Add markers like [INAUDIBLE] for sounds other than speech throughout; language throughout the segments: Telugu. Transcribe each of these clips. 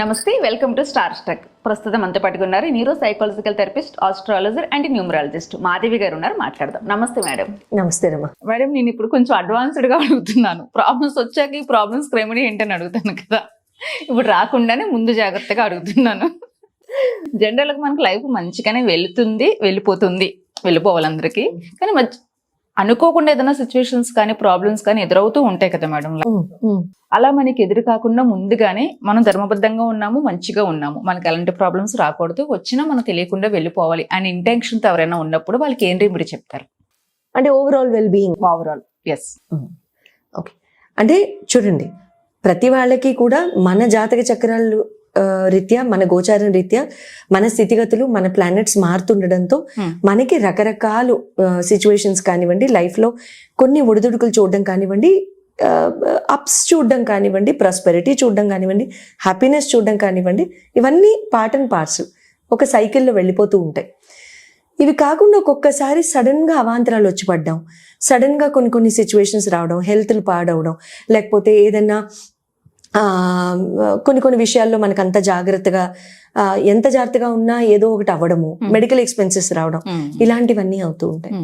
నమస్తే వెల్కమ్ టు స్టార్ స్ట్రక్ ప్రస్తుతం అంత పట్టుకున్నారు neuro psychological therapist astrologer and numerologist Madhavi garu ఉన్నారు మాట్లాడదాం. నమస్తే మేడం. నమస్తే మేడం నేను ఇప్పుడు కొంచెం అడ్వాన్స్డ్గా అడుగుతున్నాను. ప్రాబ్లమ్స్ వచ్చాక ఈ ప్రాబ్లమ్స్ రెమెడీ ఏంటని అడుగుతాను కదా. ఇప్పుడు రాకుండానే ముందు జాగ్రత్తగా అడుగుతున్నాను. జనరల్గా మనకు లైఫ్ మంచిగానే వెళుతుంది వెళ్ళిపోతుంది వెళ్ళిపోవాలి అందరికీ. కానీ అనుకోకుండా ఏదైనా సిచ్యువేషన్స్ కానీ ప్రాబ్లమ్స్ కానీ ఎదురవుతూ ఉంటాయి కదా మేడం. అలా మనకి ఎదురు కాకుండా ముందుగానే మనం ధర్మబద్ధంగా ఉన్నాము మంచిగా ఉన్నాము. మనకి ఎలాంటి ప్రాబ్లమ్స్ రాకూడదు. వచ్చినా మనం తెలియకుండా వెళ్ళిపోవాలి అని ఇంటెన్షన్తో ఎవరైనా ఉన్నప్పుడు వాళ్ళకి ఏం రెమెడీ చెప్తారు? అంటే overall well being overall yes okay అంటే చూడండి ప్రతి వాళ్ళకి కూడా మన జాతక చక్రాలు రీత్యా మన గోచారం రీత్యా మన స్థితిగతులు మన ప్లానెట్స్ మారుతుండడంతో Hmm. మనకి రకరకాలు సిచ్యువేషన్స్ కానివ్వండి life లో కొన్ని ఒడిదుడుకులు చూడడం కానివ్వండి అప్స్ చూడడం కానివ్వండి ప్రాస్పెరిటీ చూడడం కానివ్వండి హ్యాపీనెస్ చూడడం కానివ్వండి ఇవన్నీ పార్ట్ అండ్ పార్ట్స్ ఒక సైకిల్లో వెళ్ళిపోతూ ఉంటాయి. ఇవి కాకుండా ఒక్కొక్కసారి సడన్గా అవాంతరాలు వచ్చి పడ్డాం. సడన్గా కొన్ని కొన్ని సిచ్యువేషన్స్ రావడం హెల్త్లు పాడవడం లేకపోతే ఏదైనా ఆ, కొన్ని కొన్ని విషయాల్లో మనకు అంత జాగ్రత్తగా ఎంత జాగ్రత్తగా ఉన్నా ఏదో ఒకటి అవ్వడము. మెడికల్ ఎక్స్పెన్సెస్ రావడం ఇలాంటివన్నీ అవుతూ ఉంటాయి.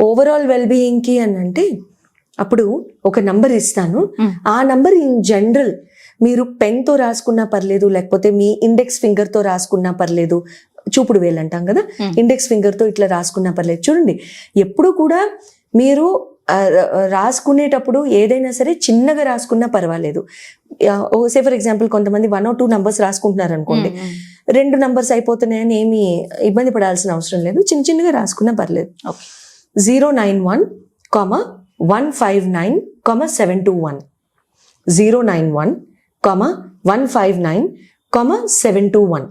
ఓవరాల్ వెల్ బీయింగ్కి అని అంటే అప్పుడు ఒక నంబర్ ఇస్తాను. ఆ నంబర్ ఇన్ జనరల్ మీరు పెన్తో రాసుకున్నా పర్లేదు లేకపోతే మీ ఇండెక్స్ ఫింగర్తో రాసుకున్నా పర్లేదు చూపుడు వేలు అంటాం కదా. ఇండెక్స్ ఫింగర్తో ఇట్లా రాసుకున్నా పర్లేదు చూడండి ఎప్పుడు కూడా మీరు రాసుకునేటప్పుడు ఏదైనా సరే చిన్నగా రాసుకున్నా పర్వాలేదు. సే ఫర్ ఎగ్జాంపుల్ కొంతమంది వన్ ఆర్ టూ నంబర్స్ రాసుకుంటున్నారు అనుకోండి. రెండు నంబర్స్ అయిపోతున్నాయని ఏమీ ఇబ్బంది పడాల్సిన అవసరం లేదు. చిన్న చిన్నగా రాసుకున్నా పర్లేదు. Zero nine one comma one five nine comma seven two one. Zero nine one comma one five nine comma seven two one.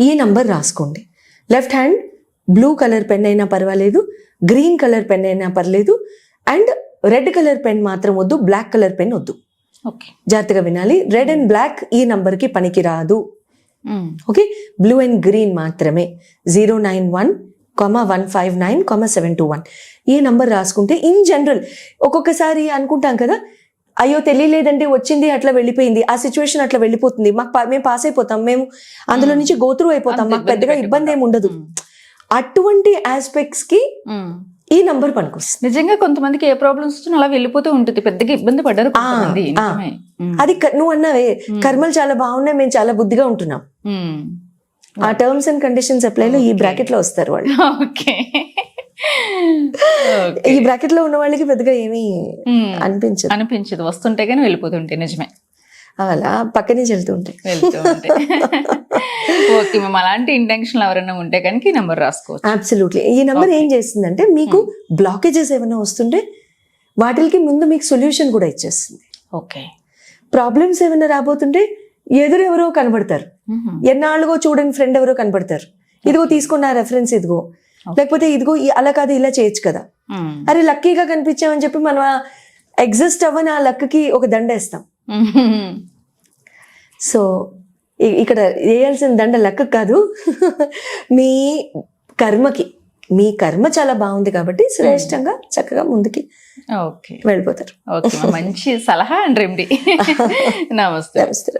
ఈ నంబర్ రాసుకోండి. Left hand blue colour pen అయినా పర్వాలేదు గ్రీన్ కలర్ పెన్ అయినా పర్లేదు అండ్ రెడ్ కలర్ పెన్ మాత్రం వద్దు బ్లాక్ కలర్ పెన్ వద్దు. జాగ్రత్తగా వినాలి. రెడ్ అండ్ బ్లాక్ ఈ నంబర్కి పనికి రాదు ఓకే? బ్లూ అండ్ గ్రీన్ మాత్రమే. Zero nine one comma one five nine comma seven two one. ఈ నంబర్ రాసుకుంటే ఇన్ జనరల్ ఒక్కొక్కసారి అనుకుంటాం కదా అయ్యో తెలియలేదండి వచ్చింది అట్లా వెళ్ళిపోయింది ఆ సిచ్యువేషన్ అట్లా వెళ్ళిపోతుంది మాకు మేము పాస్ అయిపోతాం మేము అందులో నుంచి గోత్రూ అయిపోతాం మాకు పెద్దగా ఇబ్బంది ఇబ్బంది ఏమి ఉండదు. అటువంటి ఆస్పెక్ట్స్కి ఈ నంబర్ పనికొస్తుంది. నిజంగా కొంతమందికి ఏ ప్రాబ్లమ్స్ వచ్చినా అలా వెళ్ళిపోతూ ఉంటుంది. పెద్దగా ఇబ్బంది పడ్డారు. అది నువ్వు అన్నావే. కర్మలు చాలా బాగున్నాయి మేము చాలా బుద్ధిగా ఉంటున్నాం. ఆ టర్మ్స్ అండ్ కండిషన్స్ అప్లైలో ఈ. బ్రాకెట్లో వస్తారు వాళ్ళు. ఓకే. ఈ బ్రాకెట్లో ఉన్న వాళ్ళకి పెద్దగా ఏమీ. అనిపించదు. అనిపించదు. వస్తుంటే కానీ వెళ్ళిపోతుంటే నిజమే. అలా పక్కనే వెళ్తూ ఉంటాయి. [LAUGHS] ఓకే మేము అలాంటి ఇంటెన్షన్ ఎవరైనా ఉంటే కనుక ఈ నెంబర్ రాసుకోవచ్చు. అబ్సల్యూట్లీ ఈ నెంబర్ ఏం చేస్తుందంటే మీకు బ్లాకేజెస్ ఏమైనా వస్తుంటే వాటికి ముందు మీకు సొల్యూషన్ కూడా ఇచ్చేస్తుంది. ఓకే ప్రాబ్లమ్స్ ఏమైనా రాబోతుంటే ఎదురెవరో కనబడతారు. ఎన్నాళ్ళుగో చూడని ఫ్రెండ్ ఎవరో కనబడతారు. ఇదిగో తీసుకున్న రెఫరెన్స్ ఇదిగో. లేకపోతే ఇదిగో అలా కాదు ఇలా చేయొచ్చు కదా. అరే లక్కీగా కనిపించామని చెప్పి మనం ఎగ్జిస్ట్ అవ్వని ఆ లక్కి ఒక దండేస్తాం. సో ఇ- ఇక్కడ వేయాల్సిన దండ లక్క కాదు. [LAUGHS] మీ కర్మకి మీ కర్మ చాలా బాగుంది కాబట్టి శ్రేష్టంగా చక్కగా ముందుకి ఓకే. వెళ్ళిపోతారు. ఓకే. మంచి సలహా అండ్ రెమెడీ. [LAUGHS] నమస్తే. నమస్తే